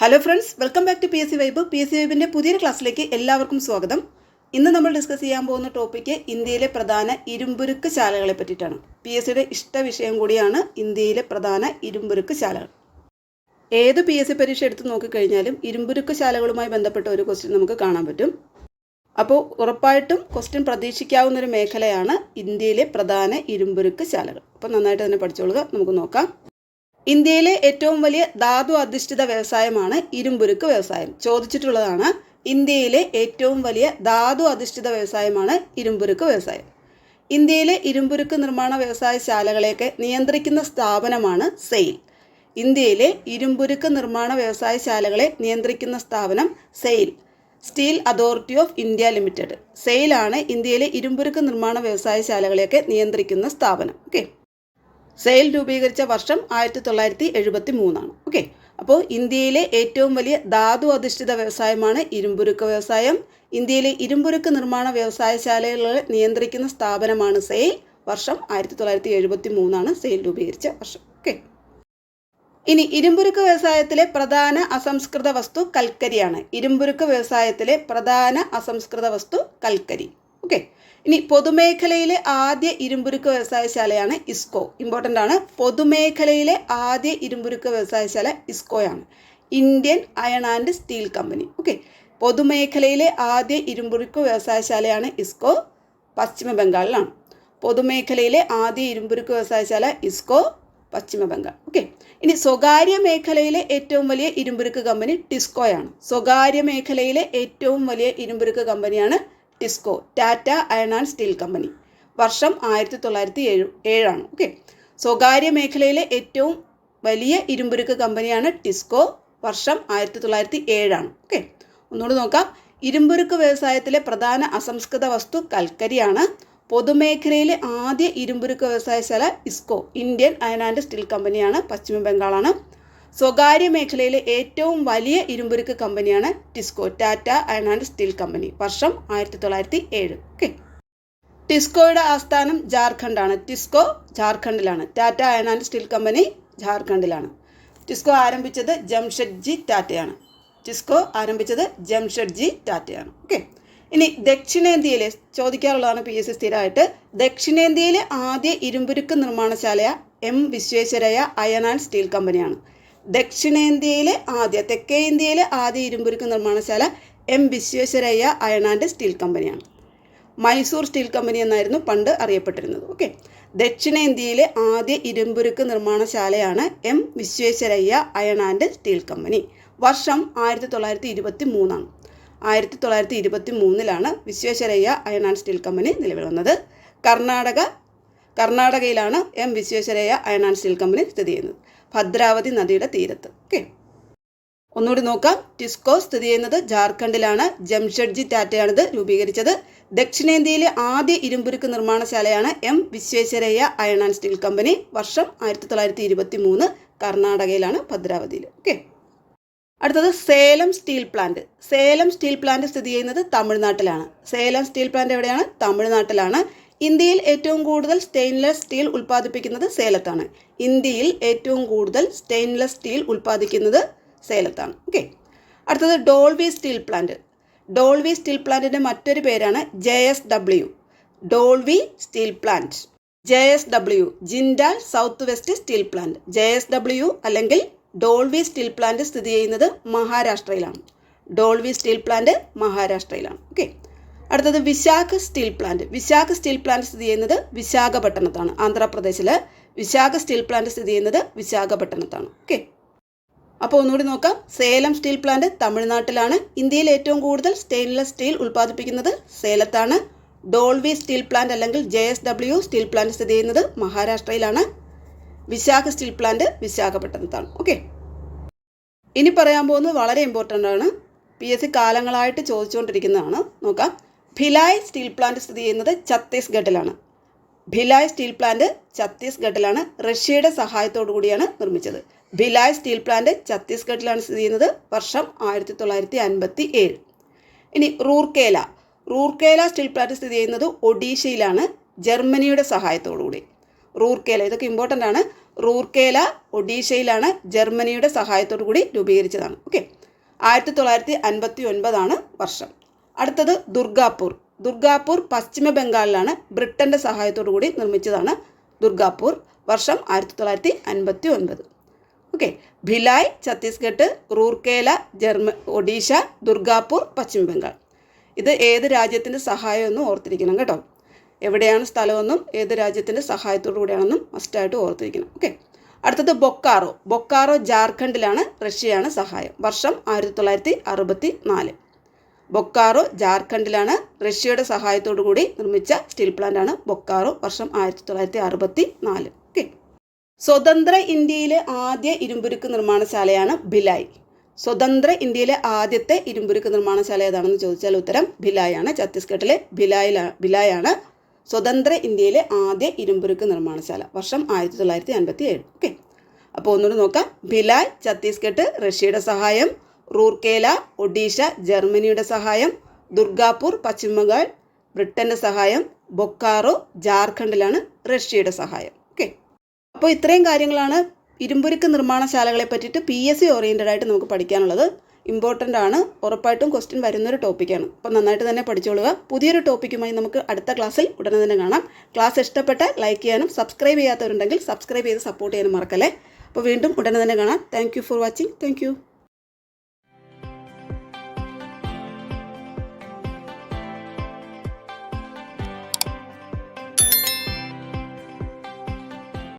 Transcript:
Hello friends welcome back to P S C vibe P S C വൈബിന്റെ പുതിയൊരു ക്ലാസ്സിലേക്ക് എല്ലാവർക്കും സ്വാഗതം. ഇന്ന് നമ്മൾ ഡിസ്കസ് ചെയ്യാൻ പോകുന്ന ടോപ്പിക്ക് ഇന്ത്യയിലെ പ്രധാന ഇരുമ്പുരുക്ക് ശാലകളെ പറ്റിയിട്ടാണ്. പി എസ് സിയുടെ ഇഷ്ട വിഷയം കൂടിയാണ് ഇന്ത്യയിലെ പ്രധാന ഇരുമ്പുരുക്ക് ശാലകൾ. ഏത് പി എസ് സി പരീക്ഷ എടുത്ത് നോക്കിക്കഴിഞ്ഞാലും ഇരുമ്പുരുക്ക് ശാലകളുമായി ബന്ധപ്പെട്ട ഒരു ക്വസ്റ്റ്യൻ നമുക്ക് കാണാൻ പറ്റും. അപ്പോൾ ഉറപ്പായിട്ടും ക്വസ്റ്റ്യൻ പ്രതീക്ഷിക്കാവുന്ന ഒരു മേഖലയാണ് ഇന്ത്യയിലെ പ്രധാന ഇരുമ്പുരുക്ക് ശാലകൾ. അപ്പോൾ നന്നായിട്ട് തന്നെ പഠിച്ചോളുക നമുക്ക് നോക്കാം. ഇന്ത്യയിലെ ഏറ്റവും വലിയ ധാതു അധിഷ്ഠിത വ്യവസായമാണ് ഇരുമ്പുരുക്ക് വ്യവസായം. ചോദിച്ചിട്ടുള്ളതാണ് ഇന്ത്യയിലെ ഏറ്റവും വലിയ ധാതു അധിഷ്ഠിത വ്യവസായമാണ് ഇരുമ്പുരുക്ക് വ്യവസായം. ഇന്ത്യയിലെ ഇരുമ്പുരുക്ക് നിർമ്മാണ വ്യവസായശാലകളെയൊക്കെ നിയന്ത്രിക്കുന്ന സ്ഥാപനമാണ് സെയിൽ. ഇന്ത്യയിലെ ഇരുമ്പുരുക്ക് നിർമ്മാണ വ്യവസായശാലകളെ നിയന്ത്രിക്കുന്ന സ്ഥാപനം SAIL. Steel authority of India limited. സെയിലാണ് ഇന്ത്യയിലെ ഇരുമ്പുരുക്ക് നിർമ്മാണ വ്യവസായശാലകളെയൊക്കെ നിയന്ത്രിക്കുന്ന സ്ഥാപനം. ഓക്കെ. സെയിൽ രൂപീകരിച്ച വർഷം ആയിരത്തി തൊള്ളായിരത്തി എഴുപത്തി മൂന്നാണ് ഓക്കെ അപ്പോൾ ഇന്ത്യയിലെ ഏറ്റവും വലിയ ധാതു അധിഷ്ഠിത വ്യവസായമാണ് ഇരുമ്പുരുക്ക് വ്യവസായം. ഇന്ത്യയിലെ ഇരുമ്പുരുക്ക് നിർമ്മാണ വ്യവസായശാലകളെ നിയന്ത്രിക്കുന്ന സ്ഥാപനമാണ് സെയിൽ. വർഷം ആയിരത്തി തൊള്ളായിരത്തി എഴുപത്തി മൂന്നാണ് സെയിൽ രൂപീകരിച്ച വർഷം. ഓക്കെ ഇനി ഇരുമ്പുരുക്ക് വ്യവസായത്തിലെ പ്രധാന അസംസ്കൃത വസ്തു കൽക്കരിയാണ്. ഇരുമ്പുരുക്ക് വ്യവസായത്തിലെ പ്രധാന അസംസ്കൃത വസ്തു കൽക്കരി. ഓക്കെ ഇനി പൊതുമേഖലയിലെ ആദ്യ ഇരുമ്പുരുക്ക് വ്യവസായശാലയാണ് ഇസ്കോ. ഇമ്പോർട്ടന്റ് ആണ്. പൊതുമേഖലയിലെ ആദ്യ ഇരുമ്പുരുക്ക് വ്യവസായശാല ഇസ്കോയാണ്. Indian iron and steel company okay പൊതുമേഖലയിലെ ആദ്യ ഇരുമ്പുരുക്ക് വ്യവസായശാലയാണ് ഇസ്കോ. പശ്ചിമ ബംഗാളിലാണ്. പൊതുമേഖലയിലെ ആദ്യ ഇരുമ്പുരുക്ക് വ്യവസായശാല ഇസ്കോ പശ്ചിമ ബംഗാൾ. ഓക്കെ ഇനി സ്വകാര്യ മേഖലയിലെ ഏറ്റവും വലിയ ഇരുമ്പുരുക്ക് കമ്പനി ടിസ്കോയാണ്. സ്വകാര്യ മേഖലയിലെ ഏറ്റവും വലിയ ഇരുമ്പുരുക്ക് കമ്പനിയാണ് TISCO Tata iron and steel company. വർഷം ആയിരത്തി തൊള്ളായിരത്തി ഏഴ് ഏഴാണ്. ഓക്കെ. സ്വകാര്യ മേഖലയിലെ ഏറ്റവും വലിയ ഇരുമ്പുരുക്ക് കമ്പനിയാണ് ടിസ്കോ. വർഷം ആയിരത്തി തൊള്ളായിരത്തി ഏഴാണ് ഓക്കെ. ഒന്നുകൂടി നോക്കാം. ഇരുമ്പുരുക്ക് വ്യവസായത്തിലെ പ്രധാന അസംസ്കൃത വസ്തു കൽക്കരിയാണ്. പൊതുമേഖലയിലെ ആദ്യ ഇരുമ്പുരുക്ക് വ്യവസായശാല IISCO Indian iron and steel കമ്പനിയാണ്. പശ്ചിമ ബംഗാളാണ് സ്വകാര്യ മേഖലയിലെ ഏറ്റവും വലിയ ഇരുമ്പുരുക്ക് കമ്പനിയാണ് TISCO. Tata iron and steel company. വർഷം ആയിരത്തി തൊള്ളായിരത്തി ഏഴ് ഓക്കെ. ടിസ്കോയുടെ ആസ്ഥാനം ജാർഖണ്ഡാണ്. TISCO ജാർഖണ്ഡിലാണ്. Tata iron and steel company ജാർഖണ്ഡിലാണ്. TISCO ആരംഭിച്ചത് ജംഷഡ്ജി ടാറ്റയാണ്. ടിസ്കോ ആരംഭിച്ചത് ജംഷഡ്ജി ടാറ്റയാണ്. ഓക്കെ. ഇനി ദക്ഷിണേന്ത്യയിലെ ചോദിക്കാറുള്ളതാണ് പി എസ് സി സ്ഥിരമായിട്ട്. ദക്ഷിണേന്ത്യയിലെ ആദ്യ ഇരുമ്പുരുക്ക് നിർമ്മാണശാലയ M Visvesvaraya iron and steel കമ്പനിയാണ്. ദക്ഷിണേന്ത്യയിലെ ആദ്യ തെക്കേ ഇന്ത്യയിലെ ആദ്യ ഇരുമ്പുരുക്ക് നിർമ്മാണശാല M Visvesvaraya iron and steel കമ്പനിയാണ്. മൈസൂർ സ്റ്റീൽ കമ്പനി എന്നായിരുന്നു പണ്ട് അറിയപ്പെട്ടിരുന്നത്. ഓക്കെ. ദക്ഷിണേന്ത്യയിലെ ആദ്യ ഇരുമ്പുരുക്ക് നിർമ്മാണശാലയാണ് M Visvesvaraya iron and steel company. വർഷം ആയിരത്തി തൊള്ളായിരത്തി ഇരുപത്തി മൂന്നാണ് ആയിരത്തി തൊള്ളായിരത്തി ഇരുപത്തി മൂന്നിലാണ് Visvesvaraya iron and steel company നിലവിൽ വന്നത്. Karnataka കർണാടകയിലാണ് M Visvesvaraya iron and steel company സ്ഥിതി ചെയ്യുന്നത്. ഭദ്രാവതി നദിയുടെ തീരത്ത്. ഓക്കെ. ഒന്നുകൂടി നോക്കാം. ടിസ്കോ സ്ഥിതി ചെയ്യുന്നത് ജാർഖണ്ഡിലാണ്. ജംഷഡ്ജി ടാറ്റയാണിത് രൂപീകരിച്ചത്. ദക്ഷിണേന്ത്യയിലെ ആദ്യ ഇരുമ്പുരുക്ക് നിർമ്മാണശാലയാണ് M Visvesvaraya iron and steel company. വർഷം ആയിരത്തി തൊള്ളായിരത്തി ഇരുപത്തി മൂന്ന് കർണാടകയിലാണ് ഭദ്രാവതിയിൽ. ഓക്കെ. അടുത്തത് Salem steel plant. Salem steel plant സ്ഥിതി ചെയ്യുന്നത് തമിഴ്നാട്ടിലാണ്. സേലം സ്റ്റീൽ പ്ലാന്റ് എവിടെയാണ്? തമിഴ്നാട്ടിലാണ്. ഇന്ത്യയിൽ ഏറ്റവും കൂടുതൽ സ്റ്റെയിൻലെസ് സ്റ്റീൽ ഉൽപ്പാദിപ്പിക്കുന്നത് സേലത്താണ്. ഇന്ത്യയിൽ ഏറ്റവും കൂടുതൽ സ്റ്റെയിൻലെസ് സ്റ്റീൽ ഉൽപ്പാദിക്കുന്നത് സേലത്താണ്. ഓക്കെ അടുത്തത് Dolvi steel plant. Dolvi steel പ്ലാന്റിന്റെ മറ്റൊരു പേരാണ് J S W. Dolvi steel plant. J S W Jindal south west steel plant. J S W അല്ലെങ്കിൽ ഡോൾവി സ്റ്റീൽ പ്ലാന്റ് സ്ഥിതി ചെയ്യുന്നത് മഹാരാഷ്ട്രയിലാണ്. ഡോൾവി സ്റ്റീൽ പ്ലാന്റ് മഹാരാഷ്ട്രയിലാണ്. ഓക്കെ അടുത്തത് Visakha steel plant. Visakha steel plant സ്ഥിതി ചെയ്യുന്നത് വിശാഖപട്ടണത്താണ്. ആന്ധ്രാപ്രദേശിൽ വിശാഖ സ്റ്റീൽ പ്ലാന്റ് സ്ഥിതി ചെയ്യുന്നത് വിശാഖപട്ടണത്താണ്. ഓക്കെ? അപ്പോൾ ഒന്നുകൂടി നോക്കാം. സേലം സ്റ്റീൽ പ്ലാന്റ് തമിഴ്നാട്ടിലാണ്. ഇന്ത്യയിൽ ഏറ്റവും കൂടുതൽ സ്റ്റെയിൻലെസ് സ്റ്റീൽ ഉൽപ്പാദിപ്പിക്കുന്നത് സേലത്താണ്. ഡോൾവി സ്റ്റീൽ പ്ലാന്റ് അല്ലെങ്കിൽ J S W steel plant സ്ഥിതി ചെയ്യുന്നത് മഹാരാഷ്ട്രയിലാണ്. വിശാഖ സ്റ്റീൽ പ്ലാന്റ് വിശാഖപട്ടണത്താണ്. ഓക്കെ? ഇനി പറയാൻ പോകുന്നത് വളരെ ഇമ്പോർട്ടന്റ് ആണ്. പി എസ് സി കാലങ്ങളായിട്ട് ചോദിച്ചുകൊണ്ടിരിക്കുന്നതാണ്. നോക്കാം. ഭിലായ് സ്റ്റീൽ പ്ലാന്റ് സ്ഥിതി ചെയ്യുന്നത് ഛത്തീസ്ഗഡിലാണ്. ഭിലായ് സ്റ്റീൽ പ്ലാന്റ് ഛത്തീസ്ഗഡിലാണ് റഷ്യയുടെ സഹായത്തോടു കൂടിയാണ് നിർമ്മിച്ചത്. ഭിലായ് സ്റ്റീൽ പ്ലാന്റ് ഛത്തീസ്ഗഡിലാണ് സ്ഥിതി ചെയ്യുന്നത് വർഷം ആയിരത്തി തൊള്ളായിരത്തി അൻപത്തി ഏഴ് ഇനി റൂർക്കേല. റൂർക്കേല സ്റ്റീൽ പ്ലാന്റ് സ്ഥിതി ചെയ്യുന്നത് ഒഡീഷയിലാണ് ജർമ്മനിയുടെ സഹായത്തോടു കൂടി. റൂർക്കേല ഇതൊക്കെ ഇമ്പോർട്ടന്റ് ആണ്. റൂർക്കേല ഒഡീഷയിലാണ് ജർമ്മനിയുടെ സഹായത്തോടു കൂടി രൂപീകരിച്ചതാണ്. ഓക്കെ ആയിരത്തി തൊള്ളായിരത്തി അൻപത്തി ഒൻപതാണ് വർഷം. അടുത്തത് ദുർഗാപൂർ. ദുർഗാപൂർ പശ്ചിമ ബംഗാളിലാണ് ബ്രിട്ടന്റെ സഹായത്തോടു കൂടി നിർമ്മിച്ചതാണ് ദുർഗാപൂർ വർഷം ആയിരത്തി തൊള്ളായിരത്തി അൻപത്തി ഒൻപത് ഓക്കെ ഭിലായ് ഛത്തീസ്ഗഡ് റൂർക്കേല ജർമ്മ ഒഡീഷ ദുർഗാപൂർ പശ്ചിമ ബംഗാൾ. ഇത് ഏത് രാജ്യത്തിന്റെ സഹായമെന്നും ഓർത്തിരിക്കണം കേട്ടോ. എവിടെയാണ് സ്ഥലമെന്നും ഏത് രാജ്യത്തിന്റെ സഹായത്തോടു കൂടിയാണെന്നും മസ്റ്റായിട്ട് ഓർത്തിരിക്കണം. ഓക്കെ അടുത്തത് ബൊക്കാറോ. ബൊക്കാറോ ജാർഖണ്ഡിലാണ് റഷ്യയാണ് സഹായം. വർഷം ആയിരത്തി തൊള്ളായിരത്തി അറുപത്തി നാല് ബൊക്കാറോ ജാർഖണ്ഡിലാണ് റഷ്യയുടെ സഹായത്തോടു കൂടി നിർമ്മിച്ച സ്റ്റീൽ പ്ലാന്റ് ആണ് ബൊക്കാറോ വർഷം ആയിരത്തി തൊള്ളായിരത്തി അറുപത്തി നാല് ഓക്കെ. സ്വതന്ത്ര ഇന്ത്യയിലെ ആദ്യ ഇരുമ്പുരുക്ക് നിർമ്മാണശാലയാണ് ഭിലായ്. സ്വതന്ത്ര ഇന്ത്യയിലെ ആദ്യത്തെ ഇരുമ്പുരുക്ക് നിർമ്മാണശാല ഏതാണെന്ന് ചോദിച്ചാൽ ഉത്തരം ഭിലായാണ്. ഛത്തീസ്ഗഡിലെ ഭിലായിലാ ഭിലായാണ് സ്വതന്ത്ര ഇന്ത്യയിലെ ആദ്യ ഇരുമ്പുരുക്ക് നിർമ്മാണശാല വർഷം ആയിരത്തി തൊള്ളായിരത്തി അൻപത്തി ഏഴ് ഓക്കെ. അപ്പോൾ ഒന്നുകൂടി നോക്കാം. ഭിലായ് ഛത്തീസ്ഗഡ് റഷ്യയുടെ സഹായം റൂർക്കേല ഒഡീഷ ജർമ്മനിയുടെ സഹായം ദുർഗാപൂർ പശ്ചിമ ബംഗാൾ സഹായം ബൊക്കാറോ ജാർഖണ്ഡിലാണ് റഷ്യയുടെ സഹായം. ഓക്കെ. അപ്പോൾ ഇത്രയും കാര്യങ്ങളാണ് ഇരുമ്പുരുക്ക് നിർമ്മാണശാലകളെ പറ്റിയിട്ട് പി എസ് സി ഓറിയന്റഡ് ആയിട്ട് നമുക്ക് പഠിക്കാനുള്ളത്. ഇമ്പോർട്ടന്റ് ആണ്. ഉറപ്പായിട്ടും ക്വസ്റ്റ്യൻ വരുന്നൊരു ടോപ്പിക്കാണ്. അപ്പോൾ നന്നായിട്ട് തന്നെ പഠിച്ചോളുക. പുതിയൊരു ടോപ്പിക്കുമായി നമുക്ക് അടുത്ത ക്ലാസ്സിൽ ഉടനെ തന്നെ കാണാം. ക്ലാസ് ഇഷ്ടപ്പെട്ട ലൈക്ക് ചെയ്യാനും സബ്സ്ക്രൈബ് ചെയ്യാത്തവരുണ്ടെങ്കിൽ സബ്സ്ക്രൈബ് ചെയ്ത് സപ്പോർട്ട് ചെയ്യാനും മറക്കല്ലേ. അപ്പോൾ വീണ്ടും ഉടനെ തന്നെ കാണാം. Thank for watching. താങ്ക്